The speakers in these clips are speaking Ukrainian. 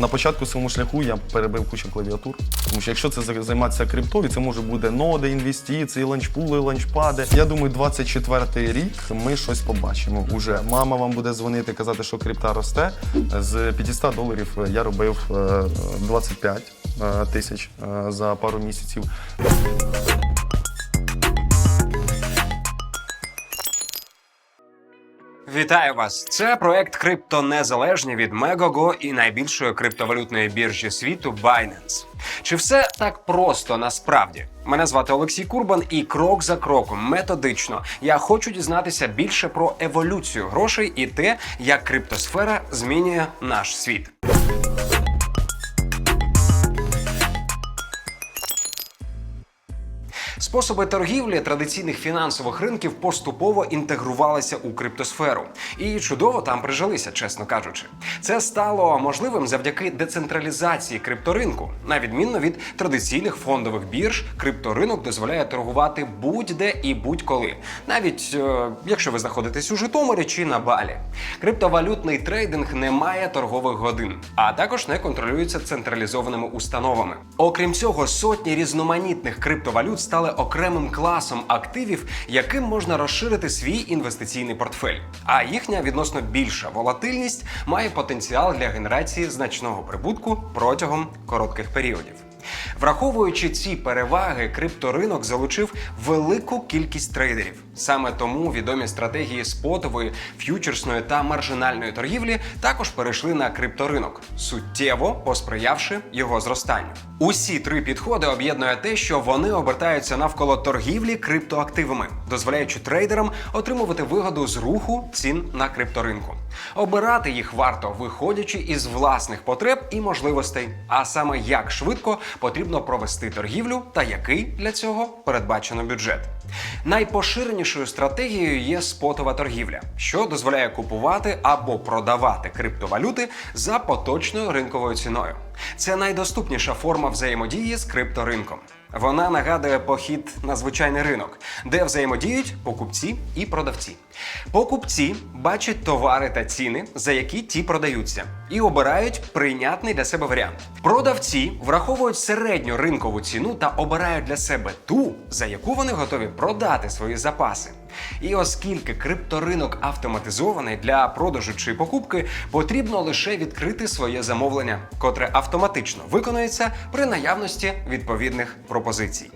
На початку своєму шляху я перебив кучу клавіатур. Тому що якщо це займатися криптою, це може буде ноди, інвестиції, ланчпули, ланчпади. Я думаю, 24-й рік ми щось побачимо. Уже мама вам буде дзвонити, казати, що крипта росте. З 500 доларів я робив е, 25 е, тисяч е, за пару місяців. Вітаю вас! Це проект Крипто Незалежні від Мегого і найбільшої криптовалютної біржі світу Binance. Чи все так просто насправді? Мене звати Олексій Курбан, і крок за кроком, методично, я хочу дізнатися більше про еволюцію грошей і те, як криптосфера змінює наш світ. Способи торгівлі традиційних фінансових ринків поступово інтегрувалися у криптосферу і чудово там прижилися, чесно кажучи. Це стало можливим завдяки децентралізації крипторинку. На відміну від традиційних фондових бірж, крипторинок дозволяє торгувати будь-де і будь-коли, навіть е, якщо ви знаходитесь у Житомирі чи на Балі. Криптовалютний трейдинг не має торгових годин, а також не контролюється централізованими установами. Окрім цього, сотні різноманітних криптовалют стали окремим класом активів, яким можна розширити свій інвестиційний портфель. А їхня відносно більша волатильність має потенціал для генерації значного прибутку протягом коротких періодів. Враховуючи ці переваги, крипторинок залучив велику кількість трейдерів. Саме тому відомі стратегії спотової, ф'ючерсної та маржинальної торгівлі також перейшли на крипторинок, суттєво посприявши його зростанню. Усі три підходи об'єднує те, що вони обертаються навколо торгівлі криптоактивами, дозволяючи трейдерам отримувати вигоду з руху цін на крипторинку. Обирати їх варто, виходячи із власних потреб і можливостей, а саме як швидко потрібно провести торгівлю та який для цього передбачено бюджет. Найпоширенішою стратегією є спотова торгівля, що дозволяє купувати або продавати криптовалюти за поточною ринковою ціною. Це найдоступніша форма взаємодії з крипторинком. Вона нагадує похід на звичайний ринок, де взаємодіють покупці і продавці. Покупці бачать товари та ціни, за які ті продаються, і обирають прийнятний для себе варіант. Продавці враховують середню ринкову ціну та обирають для себе ту, за яку вони готові продати свої запаси. І оскільки крипторинок автоматизований для продажу чи покупки, потрібно лише відкрити своє замовлення, котре автоматично виконується при наявності відповідних пропозицій.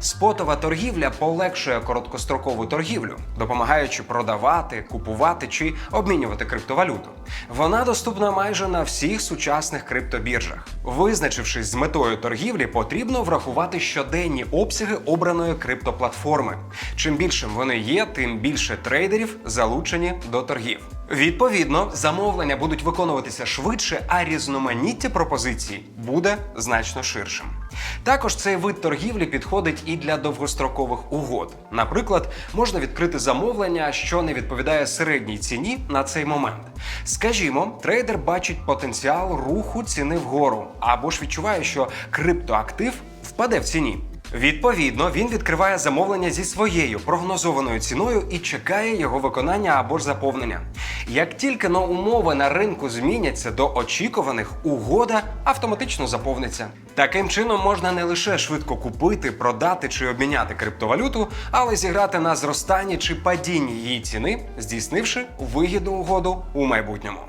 Спотова торгівля полегшує короткострокову торгівлю, допомагаючи продавати, купувати чи обмінювати криптовалюту. Вона доступна майже на всіх сучасних криптобіржах. Визначившись з метою торгівлі, потрібно врахувати щоденні обсяги обраної криптоплатформи. Чим більшим вони є, тим більше трейдерів залучені до торгів. Відповідно, замовлення будуть виконуватися швидше, а різноманіття пропозицій буде значно ширшим. Також цей вид торгівлі підходить і для довгострокових угод. Наприклад, можна відкрити замовлення, що не відповідає середній ціні на цей момент. Скажімо, трейдер бачить потенціал руху ціни вгору, або ж відчуває, що криптоактив впаде в ціні. Відповідно, він відкриває замовлення зі своєю прогнозованою ціною і чекає його виконання або ж заповнення. Як тільки но умови на ринку зміняться до очікуваних, угода автоматично заповниться. Таким чином можна не лише швидко купити, продати чи обміняти криптовалюту, але зіграти на зростанні чи падінні її ціни, здійснивши вигідну угоду у майбутньому.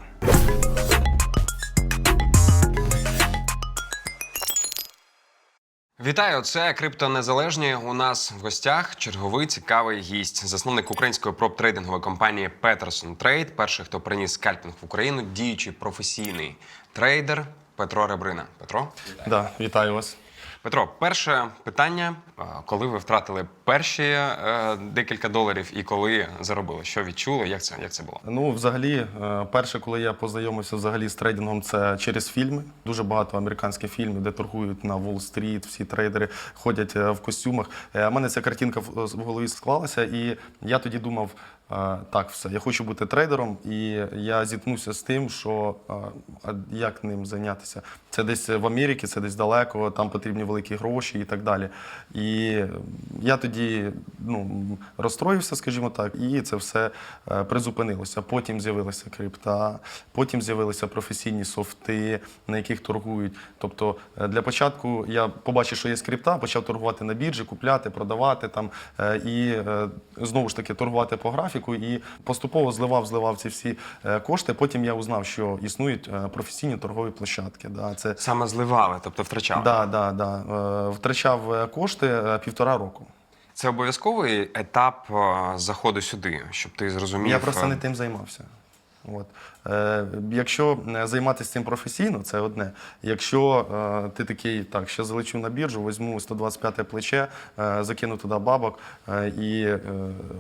Вітаю, це Крипто Незалежні. У нас в гостях черговий цікавий гість, засновник української проб-трейдингової компанії Peterson Trade, перший, хто приніс скальпінг в Україну, діючий професійний трейдер Петро Ребрина. Петро, Да, вітаю вас. Петро, перше питання: коли ви втратили перші е, декілька доларів і коли заробили? Що відчули? Як це як це було? Ну, взагалі, е, перше, коли я познайомився взагалі з трейдингом, це через фільми. Дуже багато американських фільмів, де торгують на Уолл-стріт, всі трейдери ходять е, в костюмах. У мене ця картинка в голові склалася, і я тоді думав. Е, Так, все, я хочу бути трейдером, і я зіткнувся з тим, що е, а як ним зайнятися. Це десь в Америці, це десь далеко, там потрібні великі гроші і так далі. І я тоді ну, розстроївся, скажімо так, і це все е, призупинилося. Потім з'явилася крипта, потім з'явилися професійні софти, на яких торгують. Тобто для початку я побачив, що є крипта, почав торгувати на біржі, купляти, продавати там і знову ж таки торгувати по графіку і поступово зливав, зливав ці всі е, кошти. Потім я узнав, що існують е, професійні торгові площадки. Да, це Саме зливали, тобто втрачав. Да, да, да. Е, Втрачав кошти півтора року. Це обов'язковий етап заходу сюди, щоб ти зрозумів. Я просто не тим займався. От. Е, якщо е, займатися цим професійно, це одне. Якщо е, ти такий, так, ще залечу на біржу, візьму 125 плече, е, закину туди бабок е, і е,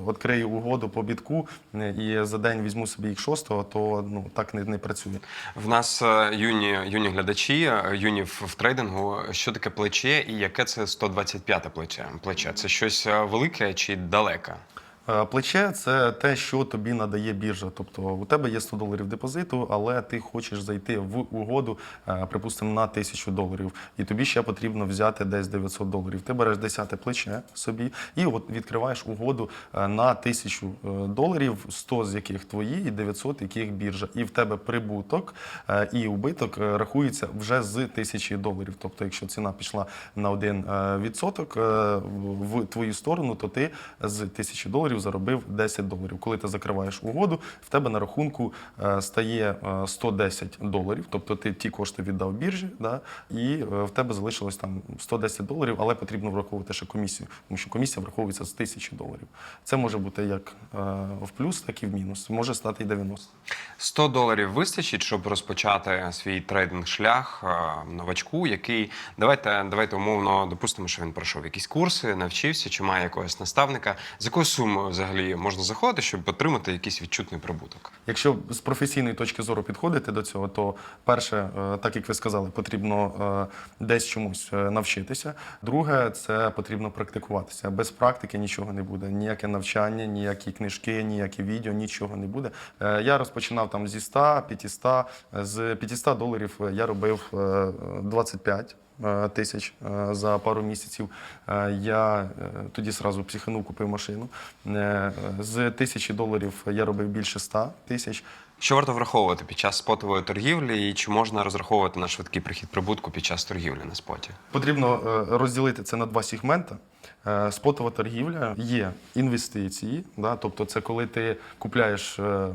відкрию угоду по бітку, е, і за день візьму собі їх шостого, то ну, так не, не працює. В нас е, юні, юні глядачі, е, юні в, в трейдингу. Що таке плече і яке це 125 плече? Плече це щось велике чи далеке? Е, Плече це те, що тобі надає біржа. Тобто у тебе є 100 доларів депозиту, але ти хочеш зайти в угоду, е, припустимо, на 1000 доларів, і тобі ще потрібно взяти десь 900 доларів. Ти береш 10 плече собі і от відкриваєш угоду е, на 1000 е, доларів, 100 з яких твої, і 900 яких біржа. І в тебе прибуток і убиток рахується вже з 1000 доларів. Тобто, якщо ціна пішла на 1 е, відсоток е, в твою сторону, то ти з 1000 доларів заробив 10 доларів. Коли ти закриваєш угоду, в тебе на рахунку е, стає е, 110 доларів, тобто ти ті кошти віддав біржі, да, і е, в тебе залишилось там 110 доларів, але потрібно враховувати ще комісію, тому що комісія враховується з 1000 доларів. Це може бути як е, в плюс, так і в мінус. Може стати і 90. 100 доларів вистачить, щоб розпочати свій трейдинг шлях е, новачку, який давайте, давайте умовно допустимо, що він пройшов якісь курси, навчився, чи має якогось наставника. З якою сумою взагалі можна заходити, щоб отримати якийсь відчутний прибуток? Якщо з професійної точки зору підходити до цього, то перше, е, так як ви сказали, потрібно е, десь чомусь е, навчитися. Друге, це потрібно практикуватися. Без практики нічого не буде. Ніяке навчання, ніякі книжки, ніякі відео, нічого не буде. Я розпочинав там зі 100, 500. З 500 доларів я робив е, 25 е, тисяч е, за пару місяців. Е, Я е, тоді сразу психанув, купив машину. Е, З тисячі доларів я робив більше ста тисяч. Що варто враховувати під час спотової торгівлі, і чи можна розраховувати на швидкий прихід прибутку під час торгівлі на споті? Потрібно е, розділити це на два сегменти. Е, Спотова торгівля є інвестиції, да, тобто це коли ти купляєш е,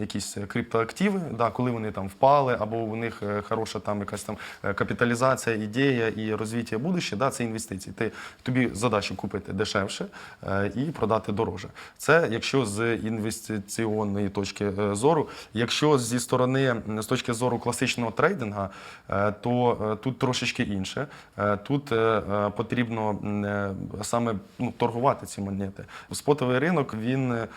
якісь криптоактиви, да, коли вони там впали, або у них е, хороша там якась там е, капіталізація, ідея і розвиття будуще, да, це інвестиції. Ти тобі задача купити дешевше е, і продати дороже. Це якщо з інвестиційної точки е, зору. Якщо зі сторони з точки зору класичного трейдинга, е, то е, тут трошечки інше. Е, Тут е, е, потрібно е, саме ну, торгувати ці монети. Спотовий ринок він е,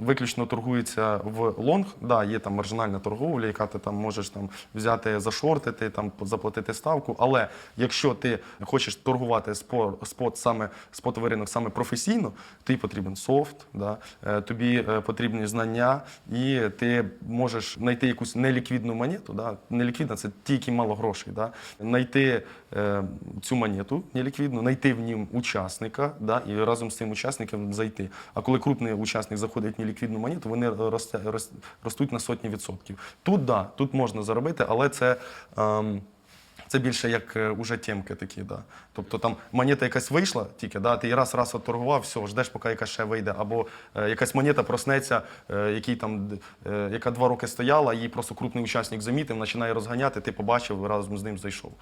виключно торгується в лонг. Да, є там маржинальна торговля, яка ти там можеш там взяти зашортити, там заплатити ставку. Але якщо ти хочеш торгувати спор, спот саме спотовий ринок саме професійно, тобі потрібен софт, да, е, тобі е, потрібні знання, і ти можеш знайти якусь неліквідну монету. Да. Неліквідна це ті, які мало грошей. Да. Знайти е, цю монету неліквідну, знайти в нім учасника да, і разом з цим учасником зайти. А коли крупний учасник заходить в неліквідну монету, вони ростуть на сотні відсотків. Тут да, тут можна заробити, але це. ем, це більше як е, уже темки такі, да. Тобто там монета якась вийшла тільки, да, ти її раз раз отторгував, все, ждеш, поки якась ще вийде. Або е, якась монета проснеться, е, який там, е, яка два роки стояла, її просто крупний учасник замітив, починає розганяти, ти побачив, разом з ним зайшов.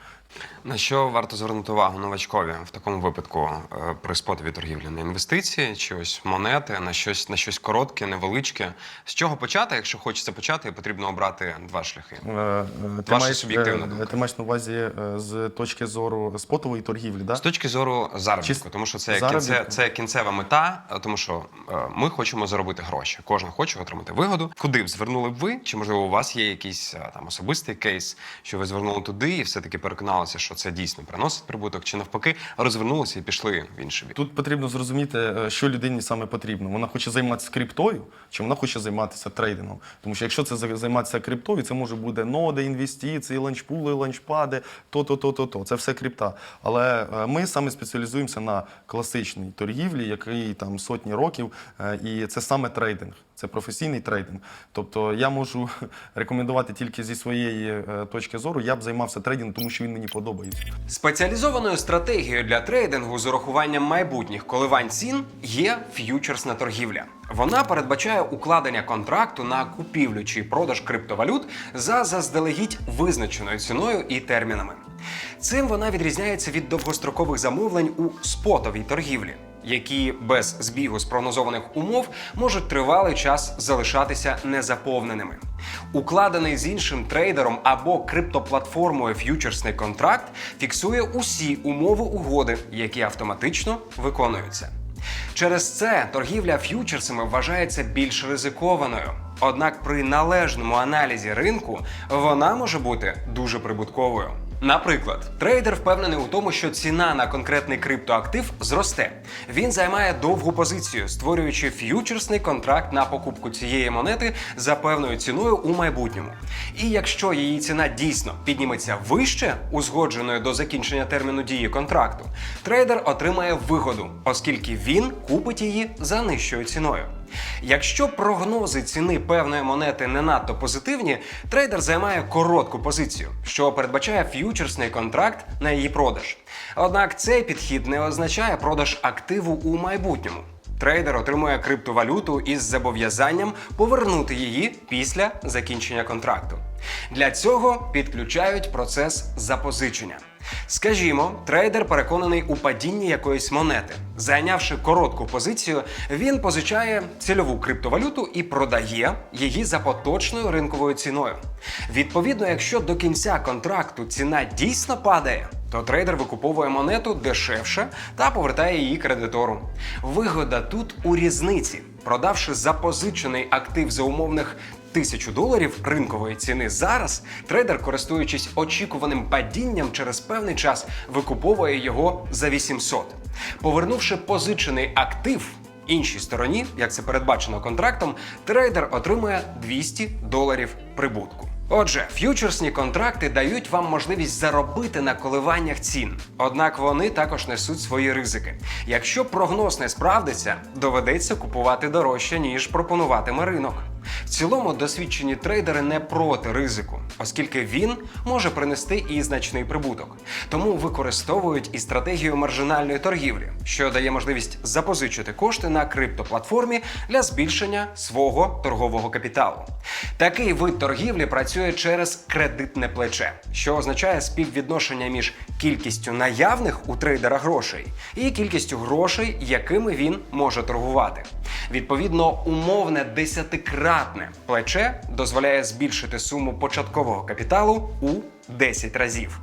На що варто звернути увагу новачкові в такому випадку е, при спотовій торгівлі? На інвестиції чи ось монети, на щось, на щось коротке, невеличке? З чого почати? Якщо хочеться почати, потрібно обрати два шляхи. Е, е, Ти Ваша маєш, суб'єктивна е, думка. ти маєш на увазі е, з точки зору спотової торгівлі, да? З точки зору заробітку, Чи- тому що це, кінце, це кінцева мета, е, тому що е, ми хочемо заробити гроші. Кожен хоче отримати вигоду. Куди б звернули б ви? Чи можливо у вас є якийсь там особистий кейс, що ви звернули туди і все-таки переконалися, що це дійсно приносить прибуток, чи навпаки розвернулися і пішли в інший бік? Тут потрібно зрозуміти, що людині саме потрібно. Вона хоче займатися криптою, чи вона хоче займатися трейдингом. Тому що якщо це за- займатися криптою, це може бути ноди, інвестиції, ланчпули, ланчпади, то, то, то, то, то. Це все крипта. Але е, ми саме спеціалізуємося на класичній торгівлі, який там сотні років, е, і це саме трейдинг. Це професійний трейдинг. Тобто я можу рекомендувати тільки зі своєї е, точки зору. Я б займався трейдингом, тому що він мені подобається. Спеціалізованою стратегією для трейдингу з урахуванням майбутніх коливань цін є ф'ючерсна торгівля. Вона передбачає укладення контракту на купівлю чи продаж криптовалют за заздалегідь визначеною ціною і термінами. Цим вона відрізняється від довгострокових замовлень у спотовій торгівлі, які без збігу з прогнозованих умов можуть тривалий час залишатися незаповненими. Укладений з іншим трейдером або криптоплатформою ф'ючерсний контракт фіксує усі умови угоди, які автоматично виконуються. Через це торгівля ф'ючерсами вважається більш ризикованою. Однак при належному аналізі ринку вона може бути дуже прибутковою. Наприклад, трейдер впевнений у тому, що ціна на конкретний криптоактив зросте. Він займає довгу позицію, створюючи ф'ючерсний контракт на покупку цієї монети за певною ціною у майбутньому. І якщо її ціна дійсно підніметься вище узгодженої до закінчення терміну дії контракту, трейдер отримає вигоду, оскільки він купить її за нижчою ціною. Якщо прогнози ціни певної монети не надто позитивні, трейдер займає коротку позицію, що передбачає ф'ючерсний контракт на її продаж. Однак цей підхід не означає продаж активу у майбутньому. Трейдер отримує криптовалюту із зобов'язанням повернути її після закінчення контракту. Для цього підключають процес запозичення. Скажімо, трейдер переконаний у падінні якоїсь монети. Зайнявши коротку позицію, він позичає цільову криптовалюту і продає її за поточною ринковою ціною. Відповідно, якщо до кінця контракту ціна дійсно падає, то трейдер викуповує монету дешевше та повертає її кредитору. Вигода тут у різниці. Продавши запозичений актив за умовних тисячу доларів ринкової ціни зараз, трейдер, користуючись очікуваним падінням через певний час, викуповує його за 800. Повернувши позичений актив. Іншій стороні, як це передбачено контрактом, трейдер отримує 200 доларів прибутку. Отже, ф'ючерсні контракти дають вам можливість заробити на коливаннях цін. Однак вони також несуть свої ризики. Якщо прогноз не справдиться, доведеться купувати дорожче, ніж пропонуватиме ринок. В цілому досвідчені трейдери не проти ризику, оскільки він може принести і значний прибуток. Тому використовують і стратегію маржинальної торгівлі, що дає можливість запозичити кошти на криптоплатформі для збільшення свого торгового капіталу. Такий вид торгівлі працює через кредитне плече, що означає співвідношення між кількістю наявних у трейдера грошей і кількістю грошей, якими він може торгувати. Відповідно, умовне десятикратне плече дозволяє збільшити суму початкового капіталу у 10 разів.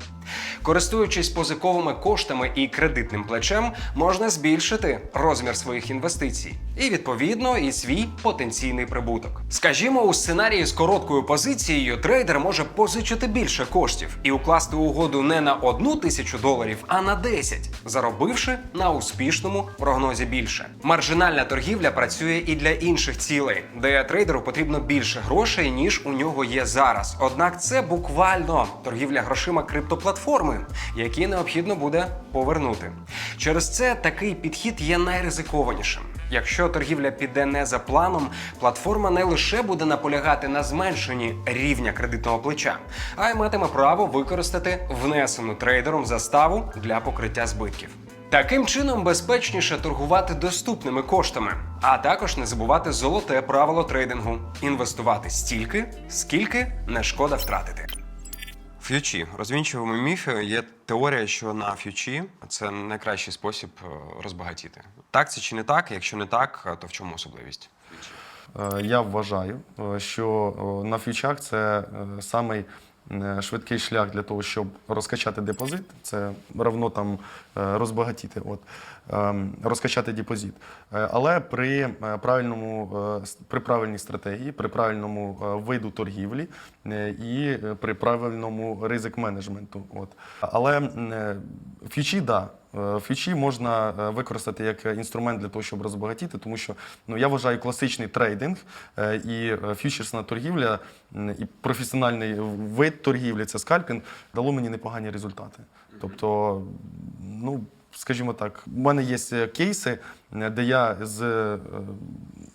Користуючись позиковими коштами і кредитним плечем, можна збільшити розмір своїх інвестицій і відповідно і свій потенційний прибуток. Скажімо, у сценарії з короткою позицією трейдер може позичити більше коштів і укласти угоду не на одну тисячу доларів, а на 10, заробивши на успішному прогнозі більше. Маржинальна торгівля працює і для інших цілей, де трейдеру потрібно більше грошей, ніж у нього є зараз. Однак це буквально торгівля грошима криптоплатформи, які необхідно буде повернути. Через це такий підхід є найризикованішим. Якщо торгівля піде не за планом, платформа не лише буде наполягати на зменшенні рівня кредитного плеча, а й матиме право використати внесену трейдером заставу для покриття збитків. Таким чином безпечніше торгувати доступними коштами, а також не забувати золоте правило трейдингу інвестувати стільки, скільки не шкода втратити. Ф'ючі розвінчуємо міфи. Є теорія, що на ф'ючі це найкращий спосіб е, розбагатіти. Так це чи не так? Якщо не так, то в чому особливість? Е, Я вважаю, е, що е, на ф'ючах це е, самий е, швидкий шлях для того, щоб розкачати депозит. Це равно там е, розбагатіти, от, ем, розкачати депозит. Е, Але при е, правильному е, при правильній стратегії, при правильному е, виду торгівлі е, і е, при правильному ризик менеджменту. От. Але фічі, е, да, Е, Фьючі можна е, використати як інструмент для того, щоб розбагатіти, тому що ну, я вважаю класичний трейдинг е, і фьючерсна торгівля і професіональний вид торгівлі, це скальпінг, дало мені непогані результати. Тобто, ну, скажімо так, в мене є кейси, де я з, е,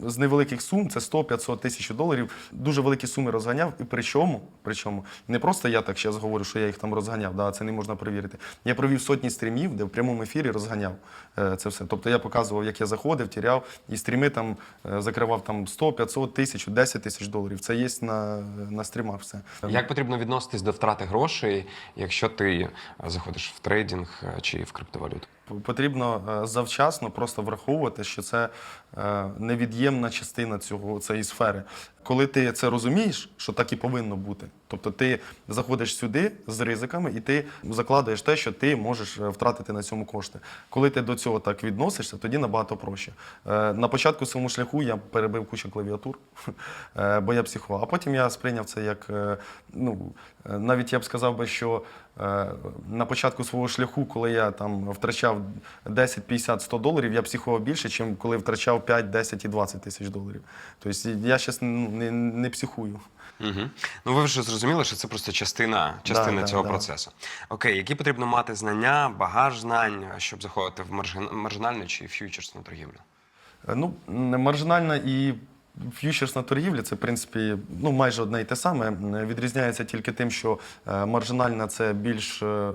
з невеликих сум, це 100-500 тисяч доларів, дуже великі суми розганяв. І причому, причому не просто я так зараз говорю, що я їх там розганяв, да, це не можна перевірити. Я провів сотні стрімів, де в прямому ефірі розганяв е, це все. Тобто я показував, як я заходив, тіряв, і стріми там е, закривав там 100, 500 тисяч, 10 тисяч доларів. Це є на, на стрімах все. Як потрібно відноситись до втрати грошей, якщо ти е, заходиш в трейдинг е, чи в криптовалюту? Потрібно е, завчасно просто враховувати, що це е, невід'ємна частина цього цієї сфери. Коли ти це розумієш, що так і повинно бути. Тобто ти заходиш сюди з ризиками і ти закладаєш те, що ти можеш е, втратити на цьому кошти. Коли ти до цього так відносишся, тоді набагато проще. Е, На початку своєму шляху я перебив кучу клавіатур, е, бо я психував. А потім я сприйняв це як ну навіть я б сказав би, що на початку свого шляху, коли я там втрачав 10, 50, 100 доларів, я психував більше, ніж коли втрачав 5, 10 і 20 тисяч доларів. Тобто я зараз не, не психую. Угу. Ну ви вже зрозуміли, що це просто частина, частина да, цього да. процесу. Окей, які потрібно мати знання, багаж знань, щоб заходити в маржинальну чи фьючерсну торгівлю? Е, Ну, маржинальна і ф'ючерсна торгівля це, в принципі, ну, майже одне і те саме. Відрізняється тільки тим, що е, маржинальна це більш. е,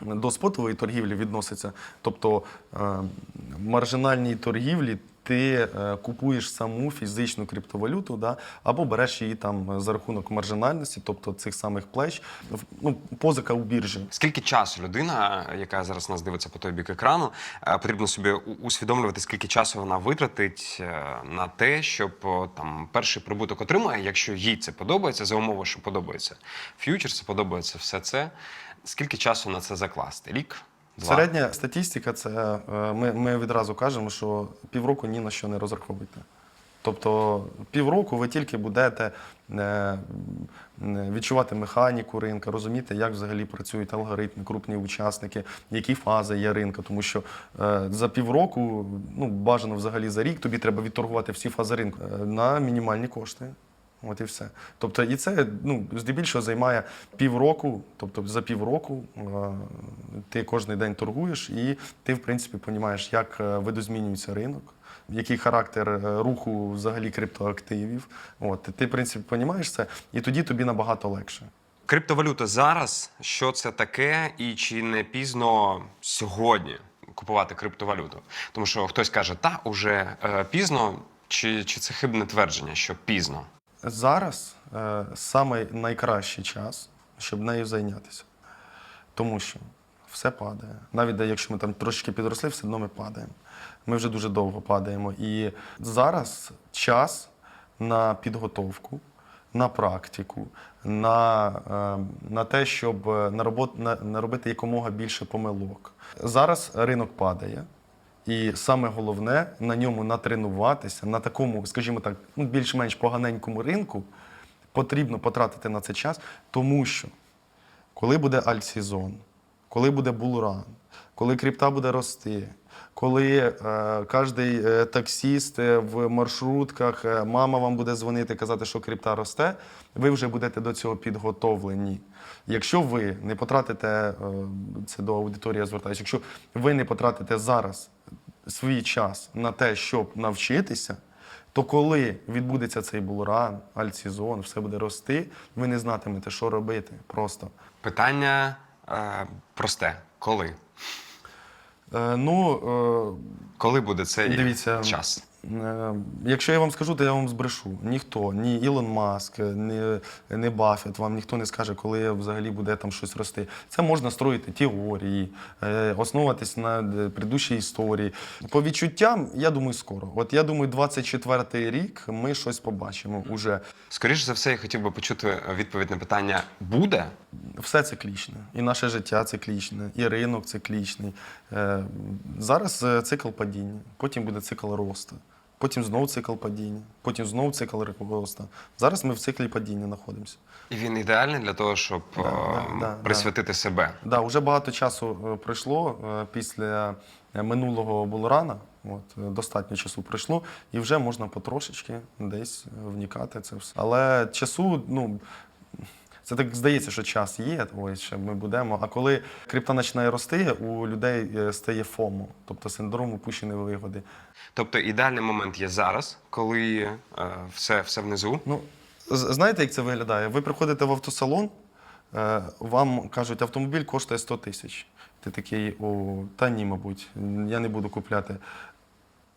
До спотової торгівлі відноситься. Тобто маржинальній торгівлі ти е, купуєш саму фізичну криптовалюту, да, або береш її там за рахунок маржинальності, тобто цих самих плеч, ну, позика у біржі. Скільки часу людина, яка зараз нас дивиться по той бік екрану, е, потрібно собі усвідомлювати, скільки часу вона витратить е, на те, щоб там перший прибуток отримає, якщо їй це подобається, за умови, що подобається фьючерси, подобається все це. Скільки часу на це закласти? Рік? Два? Середня статистика це е, ми, ми відразу кажемо, що півроку ні на що не розраховуйте. Тобто півроку ви тільки будете е, відчувати механіку ринка, розуміти, як взагалі працюють алгоритми, крупні учасники, які фази є ринку. Тому що е, за півроку, ну бажано взагалі за рік, тобі треба відторгувати всі фази ринку е, на мінімальні кошти. От і все. Тобто, і це ну, здебільшого займає півроку. Тобто за півроку е, ти кожен день торгуєш, і ти, в принципі, розумієш, як е, видозмінюється ринок, який характер е, руху взагалі криптоактивів. От, ти, в принципі, розумієш це, і тоді тобі набагато легше. Криптовалюта зараз, що це таке, і чи не пізно сьогодні купувати криптовалюту? Тому що хтось каже, та уже е, пізно, чи, чи це хибне твердження, що пізно? Зараз е, саме найкращий час, щоб нею зайнятися. Тому що все падає. Навіть якщо ми там трошки підросли, все одно ми падаємо. Ми вже дуже довго падаємо. І зараз час на підготовку, на практику, на, е, на те, щоб е, наработ- на- наробити якомога більше помилок. Зараз ринок падає. І саме головне на ньому натренуватися на такому, скажімо так, ну, більш-менш поганенькому ринку потрібно потратити на це час, тому що коли буде альтсезон, коли буде булран, коли крипта буде рости, коли е, кожний е, таксіст е, в маршрутках, е, мама вам буде дзвонити, казати, що крипта росте, ви вже будете до цього підготовлені. Якщо ви не потратите, е, це до аудиторії звертаюся, якщо ви не потратите зараз свій час на те, щоб навчитися, то коли відбудеться цей булран, альцізон, все буде рости, ви не знатимете, що робити просто. Питання е, просте: коли? Е, ну, Коли буде цей Дивіться, час? Е, Якщо я вам скажу, то я вам збрешу. Ніхто, ні Ілон Маск, ні, ні Баффет, вам ніхто не скаже, коли взагалі буде там щось рости. Це можна строїти теорії, е, основуватись на е, предыдущій історії. По відчуттям, я думаю, скоро. От я думаю, 24-й рік ми щось побачимо уже. Скоріше за все, я хотів би почути відповідь на питання: буде? Все циклічне. І наше життя циклічне, і ринок циклічний. Зараз цикл падіння, потім буде цикл росту. Потім знову цикл падіння, потім знову цикл росту. Зараз ми в циклі падіння знаходимося. І він ідеальний для того, щоб Да, е, да, да, присвятити себе. Да, вже багато часу е, пройшло е, після е, минулого булрана. От, е, достатньо часу пройшло, і вже можна потрошечки десь е, вникати це все. Але часу, ну. Це так здається, що час є, ось ще ми будемо. А коли крипта починає рости, у людей е, стає ФОМО, тобто синдром упущеної вигоди. Тобто ідеальний момент є зараз, коли е, все, все внизу. Ну, знаєте, як це виглядає? Ви приходите в автосалон, е, вам кажуть, автомобіль коштує 100 тисяч. Ти такий, о, та ні, мабуть, я не буду купляти.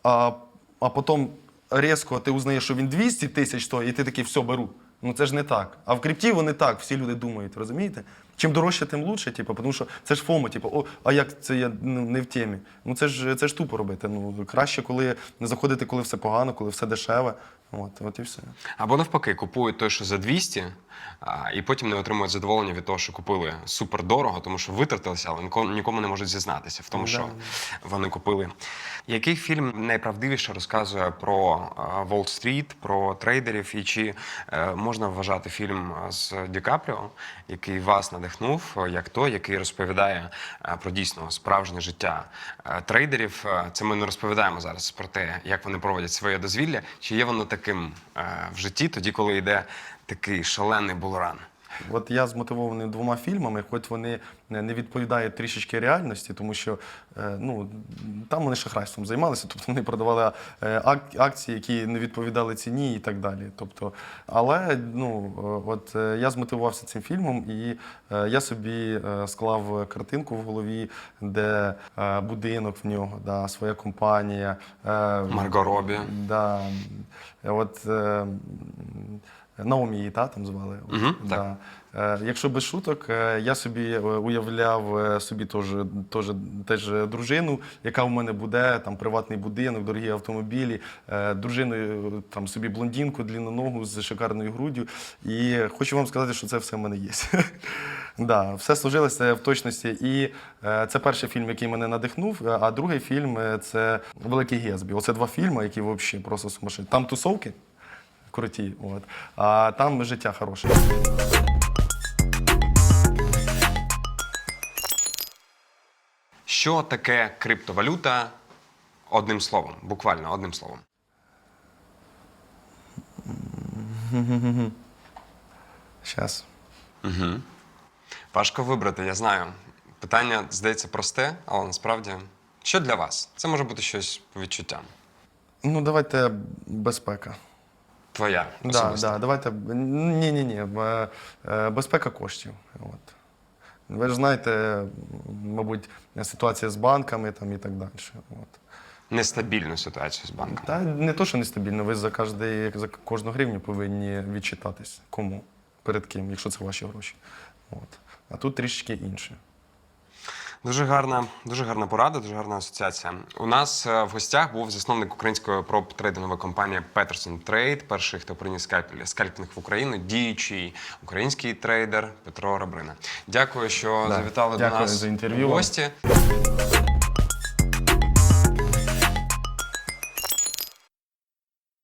А, а потім різко ти узнаєш, що він 200 тисяч і ти такий, все, беру. Ну це ж не так. А в крипті вони так, всі люди думають, розумієте? Чим дорожче, тим лучше, типу, тому що це ж ФОМО, типу, о, а як це я ну, не в темі? Ну це ж це ж тупо робити. Ну краще, коли не заходити, коли все погано, коли все дешеве. От, от і все. Або навпаки, купують той, що за 200, а, і потім не отримують задоволення від того, що купили супер дорого, тому що витратилися, але нікому, не можуть зізнатися в тому, Да. що вони купили. Який фільм найправдивіше розказує про Волл-стріт, про трейдерів, і чи е, можна вважати фільм з Ді Капріо, який вас надихнув, як той, який розповідає про дійсно справжнє життя е, трейдерів? Е, Це ми не розповідаємо зараз про те, як вони проводять своє дозвілля, чи є воно таким е, в житті, тоді, коли йде такий шалений булран. От я змотивований двома фільмами, хоч вони не відповідають трішечки реальності, тому що е, ну, там вони шахрайством займалися, тобто вони продавали е, акції, які не відповідали ціні і так далі. Тобто, але ну, е, от я змотивувався цим фільмом, і я собі склав картинку в голові, де будинок в нього, да, своя компанія. Марго Робі. Да. От, Наомі її та, там звали. Мгм, да. Е, якщо без шуток, е, я собі е, уявляв собі теж, теж, теж дружину, яка в мене буде, там приватний будинок, дорогі автомобілі, дружиною там собі блондинку, длинноногу з шикарною груддю. І хочу вам сказати, що це все в мене є. Да, все сложилося в точності. І це перший фільм, який мене надихнув. А другий фільм це Великий Гетсбі. Оце два фільми, які взагалі просто сумасшедші. Там тусовки круті, от, а там життя хороше. Що таке криптовалюта? Одним словом, буквально одним словом. Щас. Угу. Важко вибрати, я знаю. Питання здається просте, але насправді, що для вас? Це може бути щось по відчуттям. Ну, давайте безпека. Твоя Да, особиста. да, давайте. Ні, ні, ні. Безпека коштів. От. Ви ж знаєте, мабуть, ситуація з банками там, і так далі. От. Нестабільну ситуацію з банком. Та не то, що нестабільно, ви за, кожний, за кожну гривню повинні відчитатись. Кому? Перед ким, якщо це ваші гроші. От. А тут трішечки інше. Дуже гарна, дуже гарна порада, дуже гарна асоціація. У нас е, в гостях був засновник української проб трейдингової компанії Peterson Trade, перший, хто приніс скальпель- скальпінг в Україну, діючий український трейдер Петро Рабрина. Дякую, що Да, завітали до нас за інтерв'ю гості.